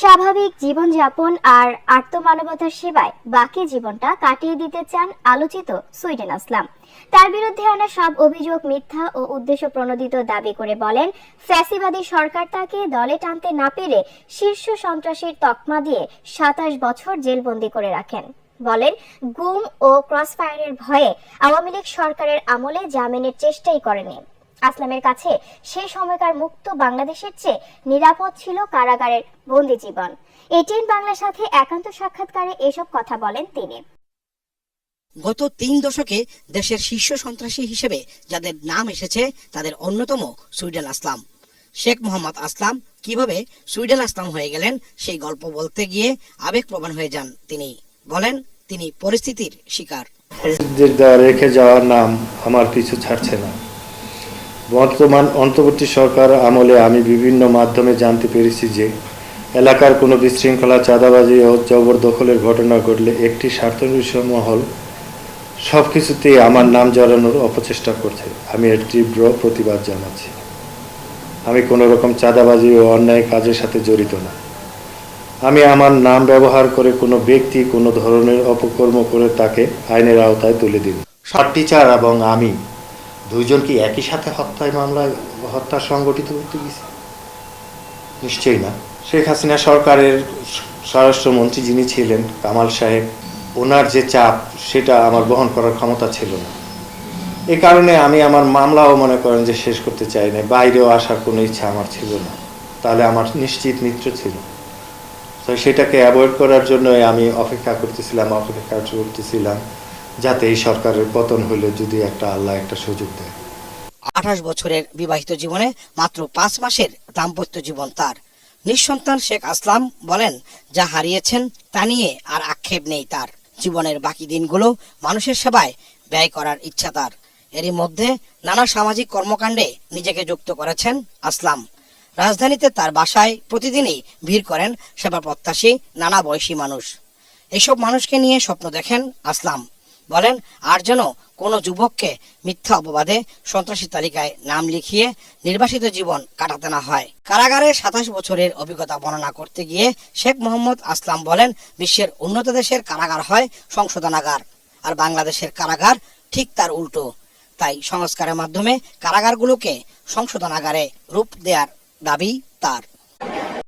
স্বাভাবিক জীবনযাপন আর আত্মমানবতার সেবায় বাকি জীবনটা কাটিয়ে দিতে চান আলোচিত সুইডেন আসলাম। তার বিরুদ্ধে আনা সব অভিযোগ মিথ্যা ও উদ্দেশ্য প্রণোদিত দাবি করে বলেন, ফ্যাসিবাদী সরকার তাকে দলে টানতে না পেরে শীর্ষ সন্ত্রাসীর তকমা দিয়ে সাতাশ বছর জেলবন্দি করে রাখেন। বলেন, গুম ও ক্রসফায়ারের ভয়ে আওয়ামী লীগ সরকারের আমলে জামিনের চেষ্টাই করেনি। আসলামের কাছে সেই সময়কার মুক্ত বাংলাদেশের চেয়ে নিরাপদ ছিল কারাগারের বন্দি জীবন। এটিএন বাংলার সাথে একান্ত সাক্ষাৎকারে এসব কথা বলেন তিনি। গত তিন দশকে দেশের শীর্ষ সন্ত্রাসী হিসেবে যাদের নাম এসেছে তাদের অন্যতম সুইডেন আসলাম। শেখ মোহাম্মদ আসলাম কীভাবে সুইডেল আসলাম হয়ে গেলেন সেই গল্প বলতে গিয়ে আবেগপ্রবণ হয়ে যান তিনি। বলেন তিনি পরিস্থিতির শিকার। রেখে যাওয়ার নাম আমার পিছু ছাড়ছে না। বর্তমান অন্তর্বর্তী সরকার আমলে আমি বিভিন্ন মাধ্যমে জানতে পেরেছি যে এলাকার কোনো বিশৃঙ্খলা, চাঁদাবাজি ও জবরদখলের ঘটনা ঘটলে একটি স্বার্থনিষ্ঠ মহল সব কিছুতেই আমার নাম জড়ানোর অপচেষ্টা করছে। আমি এর তীব্র প্রতিবাদ জানাচ্ছি। আমি কোনো রকম চাঁদাবাজি ও অন্যায় কাজের সাথে জড়িত না। আমি আমার নাম ব্যবহার করে কোনো ব্যক্তি কোনো ধরনের অপকর্ম করে তাকে আইনের আওতায় তুলে দিন। শর্ট টিচার এবং আমি দুইজন কি একই সাথে হত্যায় মামলায় হত্যা সংগঠিত করতে গেছি? নিশ্চয়ই না। শেখ হাসিনা সরকারের স্বরাষ্ট্রমন্ত্রী যিনি ছিলেন, কামাল সাহেব, ওনার যে চাপ, সেটা আমার বহন করার ক্ষমতা ছিল না। এই কারণে আমি আমার মামলাও মনে করেন যে শেষ করতে চাই না বাইরেও আসার কোনো ইচ্ছা আমার ছিল না। তাহলে আমার নিশ্চিত মিত্র ছিল। তো সেটাকে অ্যাভয়েড করার জন্য আমি অপেক্ষা করতেছিলাম অপেক্ষা করতেছিলাম। যাতে এই সরকারের পতন হলে যদি একটা আল্লাহ একটা সুযোগ দেয়। আঠাশ বছরের বিবাহিত জীবনে মাত্র পাঁচ মাসের দাম্পত্য জীবন তার। নিঃসন্তান শেখ আসলাম বলেন, যা হারিয়েছেন তা নিয়ে আর আক্ষেপ নেই তার। জীবনের বাকি দিনগুলো মানুষের সেবায় ব্যয় করার ইচ্ছা তার। এরই মধ্যে নানা সামাজিক কর্মকাণ্ডে নিজেকে যুক্ত করেছেন আসলাম। রাজধানীতে তার বাসায় প্রতিদিনই ভিড় করেন সেবা প্রত্যাশী নানা বয়সী মানুষ। এসব মানুষকে নিয়ে স্বপ্ন দেখেন আসলাম। বলেন, আর যেন কোনো যুবককে মিথ্যা অপবাদে সন্ত্রাসী তালিকায় নাম লিখিয়ে নির্বাসিত জীবন কাটাতে না হয়। কারাগারে সাতাশ বছরের অভিজ্ঞতা বর্ণনা করতে গিয়ে শেখ মোহাম্মদ আসলাম বলেন, বিশ্বের উন্নত দেশের কারাগার হয় সংশোধনাগার, আর বাংলাদেশের কারাগার ঠিক তার উল্টো। তাই সংস্কারের মাধ্যমে কারাগারগুলোকে সংশোধনাগারে রূপ দেওয়ার দাবি তার।